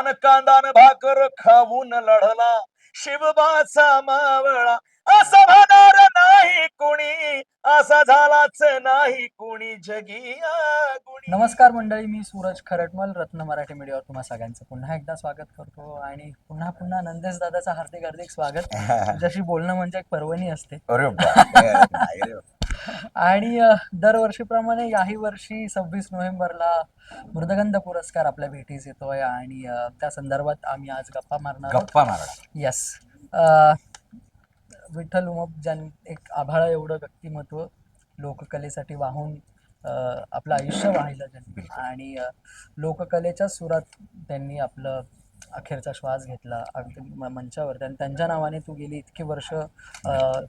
पान कांदान भाकर खाऊन लढला. शिवबाचा मावळा असा नाही कुणी. असा झालाच नाही कुणी जगिया गुणी. नमस्कार मंडळी मी सूरज खरटमल रत्न मराठी मीडियावर तुम्हा सगळ्यांचं पुन्हा एकदा स्वागत करतो आणि पुन्हा पुन्हा नंदेश दादाचं हार्दिक हार्दिक स्वागत. तुझ्याशी बोलणं म्हणजे एक पर्वणी असते. अरे बापरे, नाही रे. बाप. आणि अ, दरवर्षीप्रमाणे याही वर्षी सव्वीस नोव्हेंबरला मृदगंध पुरस्कार आपल्या भेटीस येतोय आणि अ, त्या संदर्भात आम्ही आज गप्पा मारणार गप्पा मारा येस विठ्ठल उमप ज्यां एक आभाळा एवढं व्यक्तिमत्व लोककलेसाठी वाहून आपलं आयुष्य वाहिलं त्यांनी. आणि लोककलेच्या सुरात त्यांनी आपलं अखेरचा श्वास घेतला अगदी मंचावर. आणि त्यांच्या नावाने तू गेली इतकी वर्ष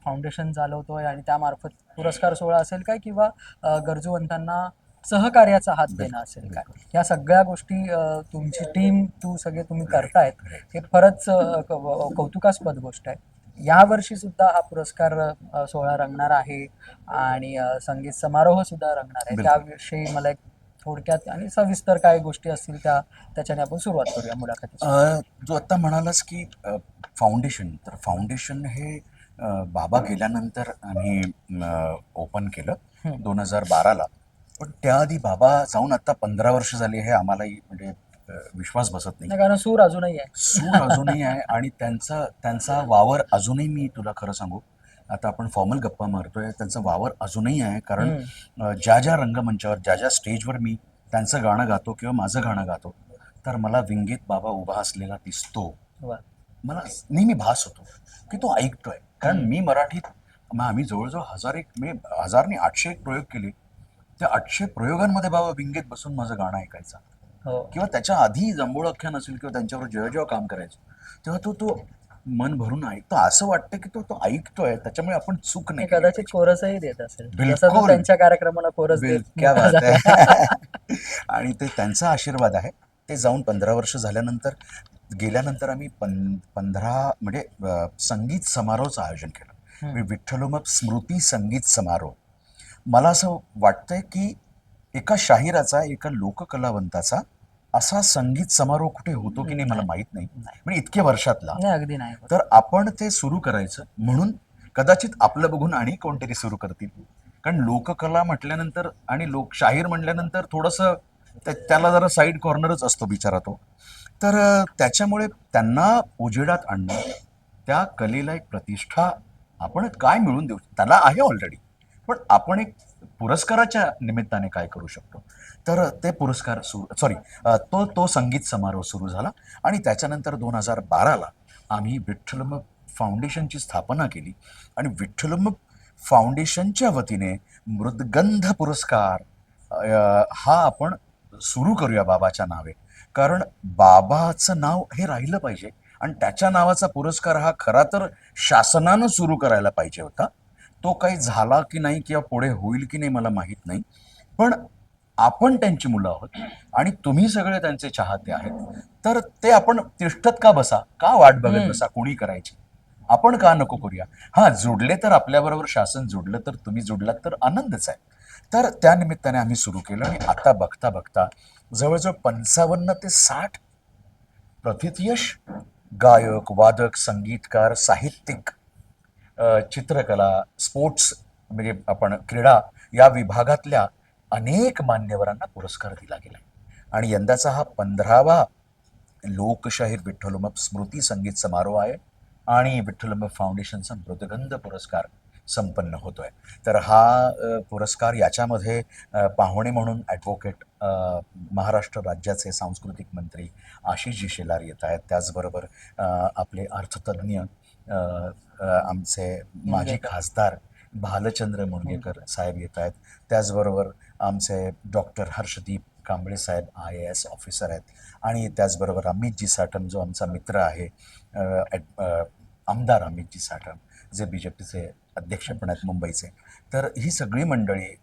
फाउंडेशन चालवतोय आणि त्यामार्फत पुरस्कार सोहळा असेल काय किंवा गरजूवंतांना सहकार्याचा हात देणं असेल काय? या सगळ्या गोष्टी तुमची टीम तू सगळे तुम्ही करतायत हे कौ- कौतुकास्पद गोष्ट आहे. यावर्षी सुद्धा हा पुरस्कार अ, सोहळा रंगणार आहे आणि अ, संगीत समारोह सुद्धा रंगणार आहे बिलकुल. त्याविषयी मला एक थोडक्यात आणि सविस्तर काय गोष्टी असतील त्या त्याच्याने आपण सुरुवात करूया मुलाखतीची अ, जो आता म्हणालास की अ, फाउंडेशन तर फाउंडेशन हे अ, बाबा गेल्यानंतर आम्ही ओपन केलं. दोन हजार बाराला पण त्याआधी बाबा जाऊन आता पंधरा वर्ष झाली हे आम्हालाही म्हणजे विश्वास बसत नाही. कारण सूर अजूनही आहे. सूर अजूनही आहे आणि त्यांचा त्यांचा वावर अजूनही मी तुला खरं सांगू. आता आपण फॉर्मल गप्पा मारतोय त्यांचा वावर अजूनही आहे कारण ज्या ज्या रंगमंचावर ज्या ज्या स्टेजवर मी त्यांचं गाणं गातो किंवा माझं गाणं गातो तर मला विंगीत बाबा उभा असलेला दिसतो. मला नेहमी भास होतो की तो ऐकतोय. कारण. मी मराठीत मग आम्ही जवळजवळ हजार एक म्हणजे हजारनी आठशे एक प्रयोग केले. त्या आठशे प्रयोगांमध्ये बाबा विंगेत बसून माझं गाणं ऐकायचा. किंवा त्याच्या आधी जांभूळाख्यान असेल किंवा त्यांच्यावर जेव्हा जेव्हा काम करायचो तेव्हा तो तो मन भरून ऐकतो. असं वाटतं की तो तो ऐकतोय. त्याच्यामुळे आपण चूक नाही कदाचित कोरसही देत असेल. त्यांच्या कार्यक्रमाला कोरस आणि ते त्यांचा आशीर्वाद आहे. ते जाऊन पंधरा वर्ष झाल्यानंतर गेल्यानंतर आम्ही पं पंधरा म्हणजे संगीत समारोहाचं आयोजन केलं. विठ्ठलोमप स्मृती संगीत समारोह. मला असं वाटतंय की एका शाहिराचा एका लोककलावंताचा असा संगीत समारोह कुठे होतो की नाही मला. माहीत नाही. म्हणजे इतक्या वर्षातला. नाही अगदी नाही होत. तर आपण ते सुरू करायचं. म्हणून कदाचित आपलं बघून आणि कोणतरी सुरू करतील. कारण लोककला म्हटल्यानंतर आणि लोक शाहीर म्हटल्यानंतर थोडंसं त्या- त्याला जरा साईड कॉर्नरच असतो बिचारा तो. तर अं, त्याच्यामुळे त्यांना उजेडात आणणं त्या कलेला एक प्रतिष्ठा आपण काय मिळवून देऊ? त्याला आहे ऑलरेडी पण आपण एक पुरस्काराच्या निमित्ताने काय करू शकतो? तर ते पुरस्कार सुरू सॉरी तो तो संगीत समारोह सुरू झाला आणि त्याच्यानंतर दोन हजार बाराला आम्ही विठ्ठलम फाउंडेशनची स्थापना केली आणि विठ्ठलम फाउंडेशनच्या वतीने मृदगंध पुरस्कार हा आपण सुरू करूया बाबाच्या नावे. कारण बाबाचं नाव हे राहिलं पाहिजे आणि त्याच्या नावाचा पुरस्कार हा खरा तर शासनानं सुरू करायला पाहिजे होता. तो काही झाला की नाही किंवा पुढे होईल की नाही मला माहीत नाही. पण आपण त्यांची मुलं आहोत आणि तुम्ही सगळे त्यांचे चाहते आहेत. तर ते आपण तिष्ठत का बसा? का वाट बघत. बसा? कोणी करायची? आपण का नको करूया? हा जुडले तर आपल्याबरोबर शासन जुडलं तर तुम्ही जुडलात तर आनंदच आहे. तर त्या निमित्ताने आम्ही सुरू केलं आणि आता बघता बघता जवळजवळ पंचावन्न ते साठ प्रथितयश गायक वादक संगीतकार साहित्यिक चित्रकला स्पोर्ट्स म्हणजे आपण क्रीडा या विभागातल्या अनेक मान्यवरांना पुरस्कार दिला गेला आणि यंदाचा हा पंधरावा लोकशाहीर विठ्ठलमप स्मृती संगीत समारोह आहे आणि विठ्ठलमप फाउंडेशनचा मृदगंध पुरस्कार संपन्न होतोय. तर हा पुरस्कार याच्यामध्ये पाहुणे म्हणून ॲडव्होकेट महाराष्ट्र राज्याचे सांस्कृतिक मंत्री आशिषजी शेलार येत आहेत. त्याचबरोबर आपले अर्थतज्ज्ञ आमचे माजी. खासदार भालचंद्र मुणगेकर साहेब येत आहेत. त्याचबरोबर आमचे डॉक्टर हर्षदीप कांबळे साहेब आय ए एस ऑफिसर आहेत. आणि त्याचबरोबर अमितजी साठम जो आमचा मित्र आहे आमदार अमितजी साठम जे बी जे पीचे अध्यक्ष पण आहेत मुंबईचे. तर ही सगळी मंडळी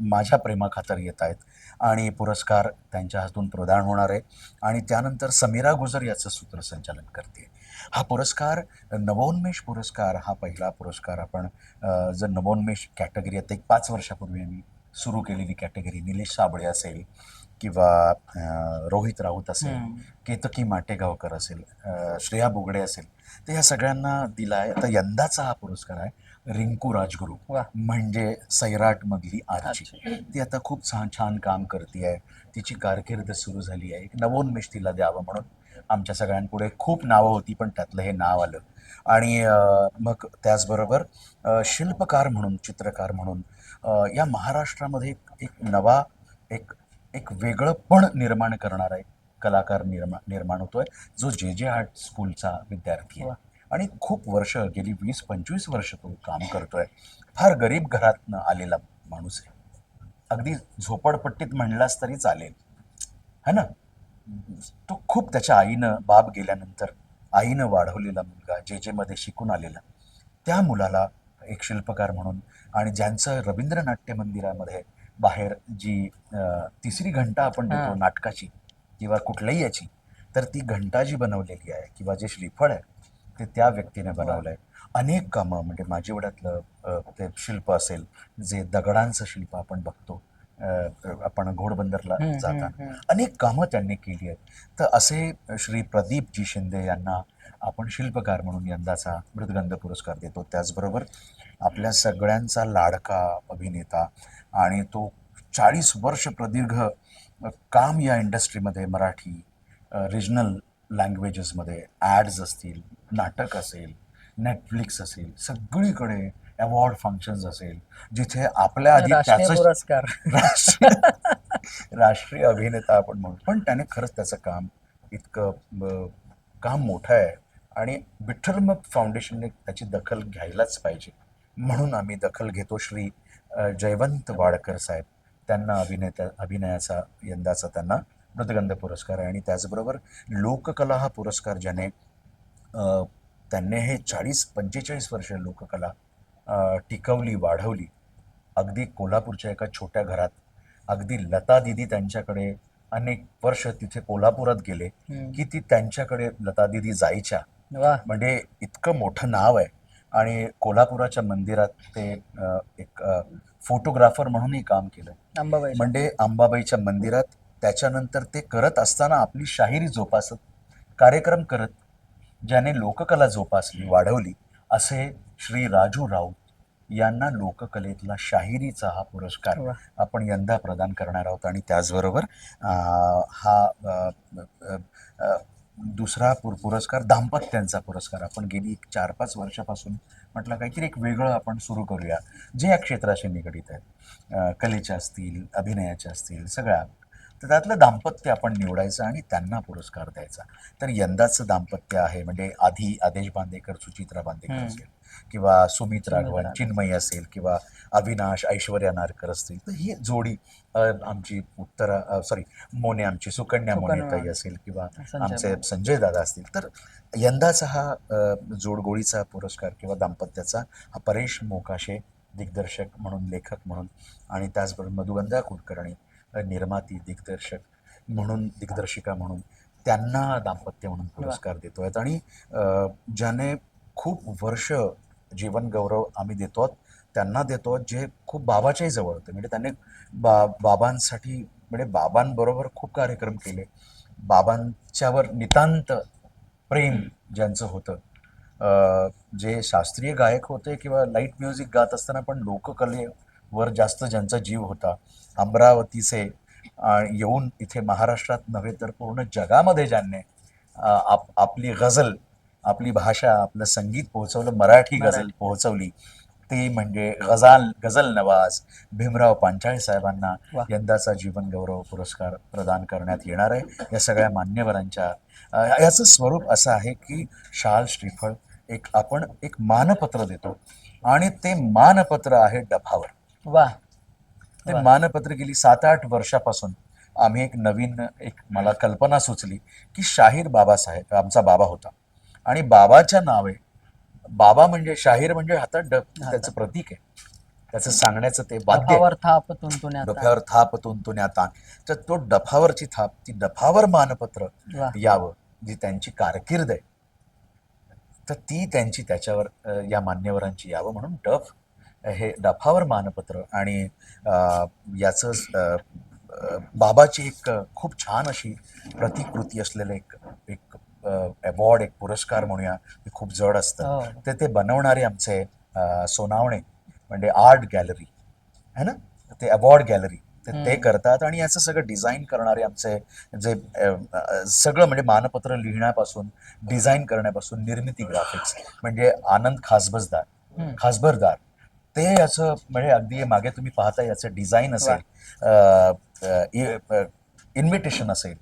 माझ्या प्रेमाखातर येत आहेत आणि पुरस्कार त्यांच्या हातून प्रदान होणार आहे. आणि त्यानंतर समीरा गुजर याचं सूत्रसंचालन करते. हा पुरस्कार नवोन्मेष पुरस्कार हा पहिला पुरस्कार आपण जर नवोन्मेष कॅटेगरी आता एक पाच वर्षापूर्वी आम्ही सुरू केलेली कॅटेगरी निलेश साबळे असेल किंवा रोहित राऊत असेल. केतकी माटेगावकर असेल श्रेया बुगडे असेल तर ह्या सगळ्यांना दिला आहे आता यंदाचा हा पुरस्कार आहे रिंकू राजगुरू म्हणजे सैराट मधली आजी. आजी. ती आता खूप छान छान काम करते आहे तिची कारकीर्द सुरू झाली आहे. एक नवोन्मेष तिला द्यावं म्हणून आमच्या सगळ्यांपुढे खूप नावं होती पण त्यातलं हे नाव आलं. आणि मग त्याचबरोबर शिल्पकार म्हणून चित्रकार म्हणून या महाराष्ट्रामध्ये एक- नवा एक एक वेगळं पण निर्माण करणारा एक कलाकार निर्माण निर्माण होतोय जो जे जे आर्ट स्कूलचा विद्यार्थी आहे. आणि खूप वर्ष गेली वीस पंचवीस वर्ष तो काम करतोय. फार गरीब घरातनं आलेला माणूस आहे. अगदी झोपडपट्टीत म्हणलास तरी चालेल. है ना? तो खूप त्याच्या आईनं बाप गेल्यानंतर आईनं वाढवलेला मुलगा जे जे मध्ये शिकून आलेला. त्या मुलाला एक शिल्पकार म्हणून आणि ज्यांचं रवींद्र नाट्य मंदिरामध्ये बाहेर जी तिसरी घंटा आपण देतो. नाटकाची किंवा कुठल्याही याची तर ती घंटा जी बनवलेली आहे किंवा जे श्रीफळ आहे ते त्या व्यक्तीने बनवलं आहे अनेक कामं म्हणजे माझी वड्यातलं ते शिल्प असेल जे दगडांचं शिल्प आपण बघतो आपण घोडबंदरला जाताना. अनेक कामं त्यांनी केली आहेत. तर असे श्री प्रदीपजी शिंदे यांना आपण शिल्पकार म्हणून यंदाचा मृदगंध पुरस्कार देतो. त्याचबरोबर आपल्या सगळ्यांचा लाडका अभिनेता आणि तो चाळीस वर्ष प्रदीर्घ काम या इंडस्ट्रीमध्ये मराठी रिजनल लँग्वेजेसमध्ये ॲड्स असतील नाटक असेल नेटफ्लिक्स असेल सगळीकडे अवॉर्ड फंक्शन्स असेल जिथे आपल्या आधी त्याचं पुरस्कार. राष्ट्रीय राष्ट्रीय अभिनेता आपण म्हणू. पण त्याने खरंच त्याचं काम इतकं काम मोठं आहे आणि विठ्ठल फाउंडेशनने त्याची दखल घ्यायलाच पाहिजे. म्हणून आम्ही दखल घेतो श्री जयवंत वाडकर साहेब. त्यांना अभिनेता अभिनयाचा यंदाचा त्यांना मृदगंध पुरस्कार आहे. आणि त्याचबरोबर लोककला हा पुरस्कार ज्याने त्यांनी हे चाळीस पंचेचाळीस वर्ष लोककला टिकवली वाढवली. अगदी कोल्हापूरच्या एका छोट्या घरात. अगदी लता दिदी त्यांच्याकडे अनेक वर्ष तिथे कोल्हापुरात गेले. की ती त्यांच्याकडे लता दिदी जायच्या. म्हणजे इतकं मोठं नाव आहे. आणि कोल्हापुराच्या मंदिरात ते एक फोटोग्राफर म्हणूनही काम केलं. अंबाबाई म्हणजे अंबाबाईच्या मंदिरात त्याच्यानंतर ते करत असताना आपली शाहिरी जोपासत कार्यक्रम करत ज्याने लोककला जोपासली वाढवली असे श्री राजू राऊत यांना लोककलेतला शाहिरीचा हा पुरस्कार. आपण यंदा प्रदान करणार आहोत. आणि त्याचबरोबर हा दुसरा पुर पुरस्कार दाम्पत्यांचा पुरस्कार. आपण गेली एक चार पाच वर्षापासून म्हटलं काहीतरी एक वेगळं आपण सुरू करूया. जे या क्षेत्राशी निगडीत आहेत कलेच्या असतील अभिनयाच्या असतील सगळ्या तर त्यातलं दाम्पत्य आपण निवडायचं आणि त्यांना पुरस्कार द्यायचा. तर यंदाचं दाम्पत्य आहे म्हणजे आधी आदेश बांदेकर सुचित्रा बांदेकर. असेल. किंवा सुमित राघवन. चिन्मयी असेल किंवा अविनाश ऐश्वर्या नारकर असतील तर ही जोडी आमची उत्तरा सॉरी मोने आमची सुकन्या. मोनेताई असेल किंवा आमचे. संजय दादा असतील तर यंदाचा हा जोडगोळीचा पुरस्कार किंवा दाम्पत्याचा हा परेश मोकाशे दिग्दर्शक म्हणून लेखक म्हणून आणि त्याचबरोबर मधुगंधा कुलकर्णी निर्माती दिग्दर्शक म्हणून दिग्दर्शिका म्हणून त्यांना दाम्पत्य म्हणून पुरस्कार देतो आहेत आणि ज्याने खूप वर्ष जीवन गौरव आम्ही देतो आहोत, त्यांना देतो आहोत जे खूप बाबाच्याही जवळ होते. म्हणजे त्यांनी बा बाबांसाठी म्हणजे बाबांबरोबर खूप कार्यक्रम केले. बाबांच्यावर नितांत प्रेम ज्यांचं होतं. जे शास्त्रीय गायक होते किंवा लाइट म्युझिक गात असताना पण लोककलेवर जास्त ज्यांचा जीव होता. अमरावतीचे येऊन इथे महाराष्ट्रात नव्हे तर पूर्ण जगामध्ये ज्यांनी आप आपली गझल आपली भाषा आपलं संगीत पोहोचवलं मराठी गझल. पोहोचवली ते म्हणजे गजाल गझल नवाज भीमराव पांचाळे साहेबांना. यंदाचा जीवन गौरव पुरस्कार प्रदान करण्यात येणार आहे या सगळ्या मान्यवरांच्या याचं स्वरूप असं आहे की शाल श्रीफळ एक आपण एक मानपत्र देतो आणि ते मानपत्र आहे डफावर वा ते. मानपत्र गेली सात आठ वर्षापासून आम्ही एक नवीन एक मला कल्पना सुचली की शाहीर बाबासाहेब आमचा बाबा होता आणि बाबाच्या नावे बाबा म्हणजे शाहीर म्हणजे हातात ड त्याचं प्रतीक आहे. त्याचं सांगण्याचं ते वाद्य आहे. डफावर थाप थाप तुंतुण्या ताण तर तो डफावरची थाप ती डफावर मानपत्र यावं जी त्यांची कारकीर्द आहे. तर ती त्यांची त्याच्यावर या मान्यवरांची यावं म्हणून डफ हे डफावर मानपत्र आणि याचं बाबाची एक खूप छान अशी प्रतिकृती असलेलं एक अवॉर्ड एक पुरस्कार म्हणूया ते खूप जड असतं हो. ते ते बनवणारे आमचे सोनावणे म्हणजे आर्ट गॅलरी है ना ते अवॉर्ड गॅलरी ते ते. करतात आणि याचं सगळं डिझाईन करणारे आमचे जे सगळं म्हणजे मानपत्र लिहिण्यापासून डिझाईन करण्यापासून निर्मिती ग्राफिक्स म्हणजे आनंद खासबजदार हम्म. खासबरदार ते याचं म्हणजे अगदी मागे तुम्ही पाहता याचं डिझाईन असेल इन्व्हिटेशन असेल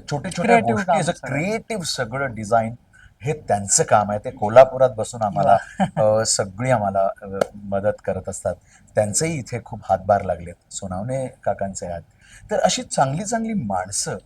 छोटे Creative गोष्टी काम असं सगळं. क्रिएटिव्ह सगळं डिझाईन हे त्यांचं काम आहे. ते कोल्हापुरात बसून आम्हाला अ, सगळी आम्हाला अ, मदत करत असतात. त्यांचेही इथे खूप हातभार लागलेत. सोनावणे काकांचे हात तर अशी चांगली चांगली माणसं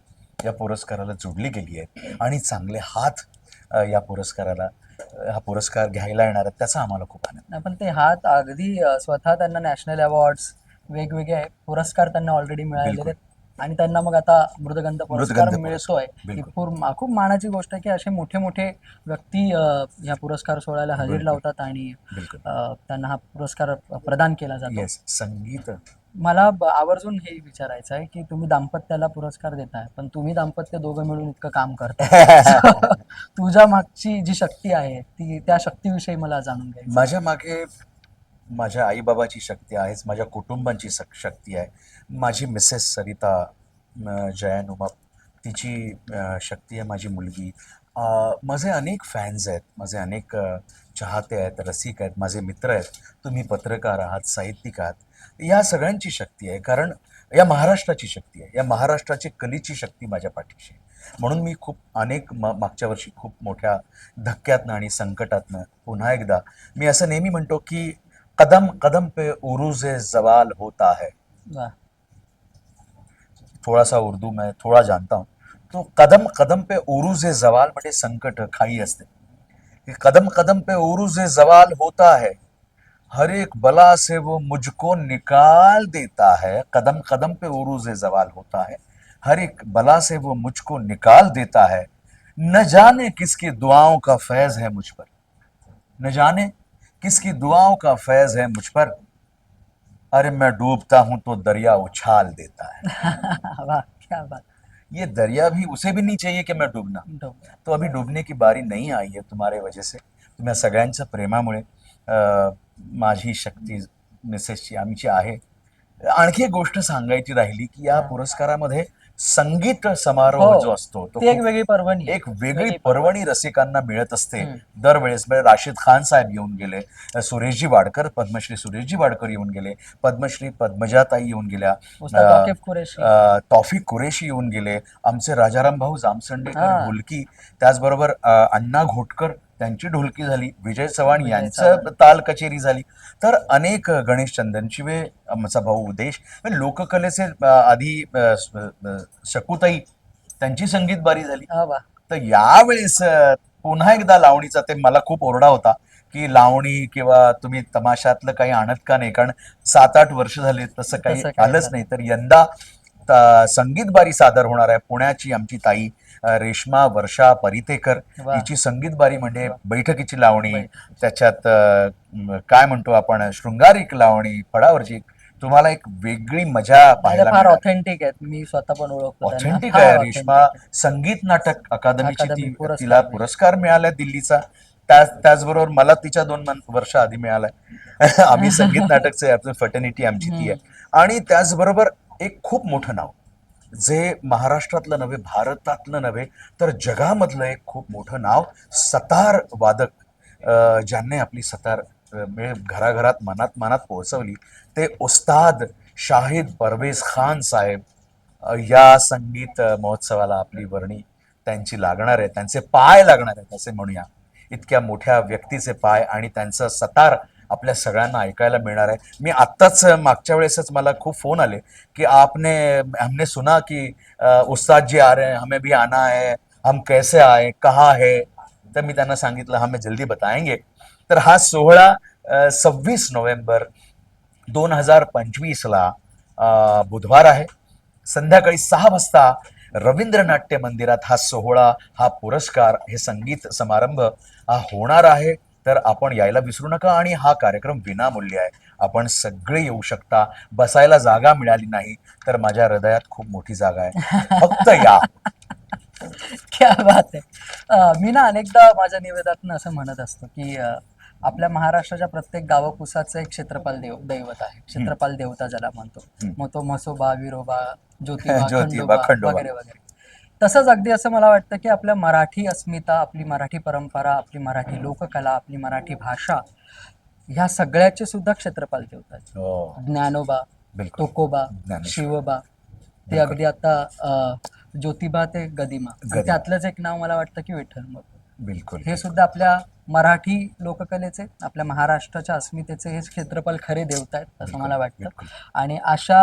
या पुरस्काराला जोडली गेली आहेत आणि चांगले हात अ, या पुरस्काराला अ, हा पुरस्कार घ्यायला येणार आहेत त्याचा आम्हाला खूप आनंद नाही पण ते हात अगदी अ, स्वतः त्यांना नॅशनल अवॉर्ड्स वेगवेगळे पुरस्कार त्यांना ऑलरेडी मिळालेले बिलकुल. आहेत आणि त्यांना मग आता मृदगंध पुरस्कार मृदगंध मिळतोय. ही बिलकुल. मा- खूप मानाची गोष्ट आहे की असे मोठे मोठे व्यक्ती या पुरस्कार सोहळ्याला हजेरी बिलकुल. लावतात आणि बिलकुल अ, त्यांना हा पुरस्कार प्रदान केला जातो येस संगीत मला ब- आवर्जून हे विचारायचं आहे की तुम्ही दाम्पत्याला पुरस्कार देताय पण तुम्ही दाम्पत्य दोघं मिळून इतकं काम करता तुझ्या मागची जी शक्ती आहे ती त्या शक्तीविषयी मला जाणून घ्यायचं माझ्या मागे माझ्या आईबाबाची शक्ती आहेच माझ्या कुटुंबांची सक शक्ती आहे. माझी मिसेस सरिता अं, उमा तिची शक्ती आहे माझी मुलगी. माझे अनेक फॅन्स आहेत माझे अनेक चाहते आहेत रसिक आहेत माझे मित्र आहेत. तुम्ही पत्रकार आहात साहित्यिक आहात. या सगळ्यांची शक्ती आहे कारण या महाराष्ट्राची शक्ती आहे. या महाराष्ट्राची कलेची शक्ती माझ्या पाठीशी आहे. म्हणून मी खूप अनेक म मागच्या वर्षी खूप मोठ्या धक्क्यातनं आणि संकटातनं पुन्हा एकदा मी असं नेहमी म्हणतो की कदम कदम पे उरूज जवाल होता है। थोड़ा सा उर्दू में थोड़ा जानता हूँ। तो कदम कदम पे उरूज जवाल बड़े संकट खाई असते कि कदम कदम पे उरूज जवाल होता है हर एक बला से वो मुझको निकाल देता है। कदम कदम पे उरूज जवाल होता है हर एक बला से वो मुझको निकाल देता है। न जाने किसकी दुआओं का फैज है मुझ पर। न जाने किसकी दुआओं का फैज है मुझ पर? अरे मैं डूबता हूँ तो दरिया उछाल देता है। क्या बात। ये दरिया भी उसे भी नहीं चाहिए कि मैं डूबना। तो अभी डूबने की बारी नहीं आई है तुम्हारे वजह से। तुम्ही सगळ्यांच्या प्रेमामुळे माझी शक्ती मिसेसची आमची आहे आणखी एक गोष्ट सांगायची राहिली की या पुरस्कारामध्ये संगीत समारोह हो. जो असतो तो ती एक खूप- वेगळी पर्वणी आहे. एक वेगळी वेगळी पर्वणी रसिकांना मिळत असते. दरवेळेस म्हणजे राशीद खान साहेब येऊन गेले सुरेशजी वाडकर पद्मश्री सुरेशजी वाडकर येऊन गेले पद्मश्री पद्मजाताई येऊन गेल्या अं, वाकिफ कुरेशी. अं, तौफिक कुरेशी येऊन गेले आमचे राजाराम भाऊ जामसंडेकर हा. ढोलकी त्याचबरोबर अं, अण्णा घोटकर त्यांची ढोलकी झाली विजय चव्हाण यांचं. ताल कचेरी झाली. तर अनेक गणेश चंदनशिवे आमचा भाऊ उदेश लोककलेचे आधी शकुताई त्यांची संगीत बारी झाली तर यावेळेस पुन्हा एकदा लावणीचा ते मला खूप ओरडा होता की लावणी किंवा तुम्ही तमाशातलं काही आणत का नाही? कारण सात आठ वर्ष झाले तसं काही आलंच. नाही. तर यंदा संगीत बारी सादर होणार आहे पुण्याची आमची ताई रेश्मा वर्षा परितेकर. हिची संगीत बारी म्हणजे बैठकीची लावणी. त्याच्यात काय म्हणतो आपण शृंगारिक लावणी फडावरची तुम्हाला एक वेगळी मजा पाहायला फार. ऑथेंटिक आहेत मी स्वतः पण ओळखतो. ऑथेंटिक आहे रेश्मा. संगीत नाटक अकादमीची पुरस्कार तिला मिळाला. पुरस्कार मिळालाय दिल्लीचा त्या त्याचबरोबर मला तिच्या दोन वर्ष आधी मिळालाय आम्ही संगीत नाटकचे फटर्निटी आमची ती आहे आणि त्याचबरोबर एक खूप मोठं नाव जे महाराष्ट्रातलं नव्हे भारतातलं नव्हे तर जगामधलं एक खूप मोठं नाव सतार वादक ज्यांनी आपली सतार म्हणजे घराघरात मनात मनात पोहोचवली ते उस्ताद शाहिद परवेज खान साहेब या संगीत महोत्सवाला आपली वर्णी त्यांची लागणार आहे त्यांचे पाय लागणार आहेत असे म्हणूया. इतक्या मोठ्या व्यक्तीचे पाय आणि त्यांचं सतार आपल्या सगळ्यांना ऐकायला मिळणार आहे. मी आत्ताच मागच्या वेळेसच मला खूप फोन आले की आपने हमने सुना की उस्ताद जी आ रहे हैं हमें भी आना है हम कैसे आए कहाँ है? तर मी त्यांना सांगितलं हमें जल्दी बताएंगे. तर हा सोहळा सव्वीस नोव्हेंबर दोन हजार पंचवीसला बुधवार आहे. संध्याकाळी सहा वाजता रवींद्र नाट्य मंदिरात हा सोहळा हा पुरस्कार हे संगीत समारंभ हा होणार आहे. तर आपण यायला विसरू नका आणि हा कार्यक्रम विनामूल्य आहे. आपण सगळे येऊ शकता. बसायला जागा मिळाली नाही तर माझ्या हृदयात खूप मोठी जागा आहे. फक्त या. क्या बात आहे. मी ना अनेकदा माझ्या निवेदनातून असं म्हणत असतो की आपल्या महाराष्ट्राच्या प्रत्येक गावकुसाचं एक क्षेत्रपाल देव दैवत आहे. क्षेत्रपाल देवता ज्याला म्हणतो. मग तो म्हसोबा विरोबा ज्योतिबा खंडोबा. वगैरे वगैरे. तसंच अगदी असं मला वाटतं की आपल्या मराठी अस्मिता आपली मराठी परंपरा आपली मराठी लोककला आपली मराठी भाषा ह्या सगळ्याचे सुद्धा क्षेत्रपाल देवता आहेत हो ज्ञानोबा ज्ञानेश्वर. शिवबा ते. अगदी आता ज्योतिबा ते गदिमा. त्यातलंच एक नाव मला वाटतं की विठ्ठल मग बिलकुल हे सुद्धा आपल्या मराठी लोककलेचे आपल्या महाराष्ट्राच्या अस्मितेचे हे क्षेत्रपाल खरे देवता आहेत असं मला वाटतं. आणि अशा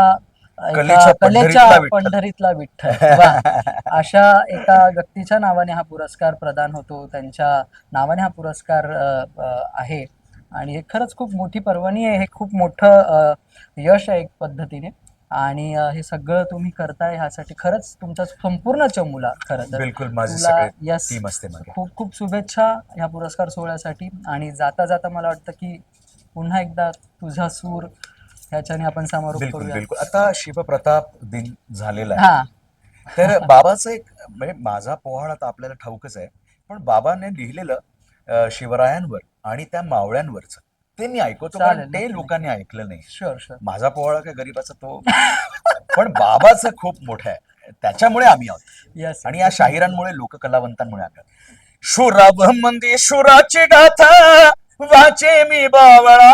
एका कलेच्या कलेच्या पंढरीतला विठ्ठल. पंढरीतला विठ्ठल. वा. अशा एका व्यक्तीच्या नावाने हा पुरस्कार प्रदान होतो. त्यांच्या नावाने हा पुरस्कार अ, अ, आहे. आणि हे खरंच खूप मोठी पर्वणी आहे. हे खूप मोठं अ, यश आहे एक पद्धतीने. आणि अ, हे सगळं तुम्ही करताय ह्यासाठी खरंच तुमचा संपूर्ण चमूला खरं तर. बिलकुल माझी तुला सगळे यस टीम असते मागे खूप खूप शुभेच्छा ह्या पुरस्कार सोहळ्यासाठी. आणि जाता जाता मला वाटतं की पुन्हा एकदा तुझा सूर ह्याच्याने आपण समारोप बिलकुल करूया. बिलकुल. आता शिवप्रताप दिन झालेला आहे. हा. तर बाबाचं एक म्हणजे माझा पोहाळ आता आपल्याला ठाऊकच आहे. पण बाबाने लिहिलेलं अं, शिवरायांवर आणि त्या मावळ्यांवरच ते मी ऐकवतो चालेल, कारण ते नक्की. लोकांनी ऐकलं नाही. शुअर शुअर माझा पोहाळा काय गरीबाचा तो? पण बाबाचं खूप मोठं आहे. त्याच्यामुळे आम्ही आहोत. येस आणि या शाहिरांमुळे लोककलावंतांमुळे आम्ही आहोत. शुराभ मंदी शुराची गाथा वाचे मी बावळा.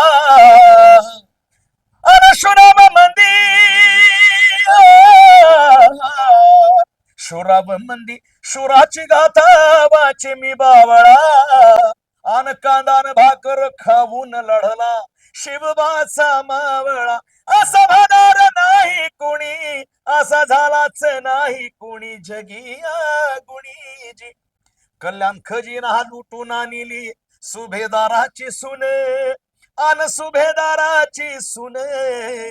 अन मंदी शुराभ मंदी शुराची गाथा वाचे मी बावळा. आन कांदान भाकर खाऊन लढला. शिवबाचा मावळा. असा भाणार नाही कुणी. असा झालाच नाही कुणी. जगिया गुणीजी कल्याण खजिना लुटून आणली. सुभेदाराची सुने. अन सुभेदाराची सुने.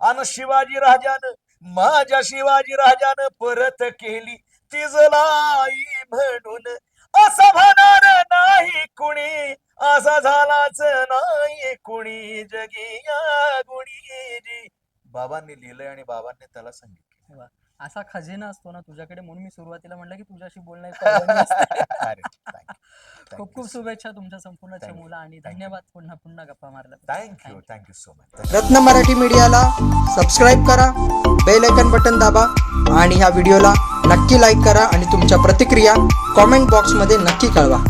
अन शिवाजी राजान माझ्या शिवाजी राजान परत केली. तिजलाई बाबांनी लिहिलंय आणि बाबांनी त्याला सांगितलं असा खजिना असतो ना तुझ्याकडे म्हणून मी सुरुवातीला म्हटलं की तुझ्याशी बोलणं एक पर्वणी असते. अरे thank you. खूप खूप शुभेच्छा तुमच्या संपूर्ण Thank you. चमूला आणि Thank you. धन्यवाद पुन्हा पुन्हा गप्पा मारला थँक्यू थँक्यू सो मच रत्न मराठी मीडियाला सबस्क्राईब करा बेल आयकन बटन दाबा आणि ह्या व्हिडिओला नक्की लाईक करा आणि तुमच्या प्रतिक्रिया कॉमेंट बॉक्समध्ये नक्की कळवा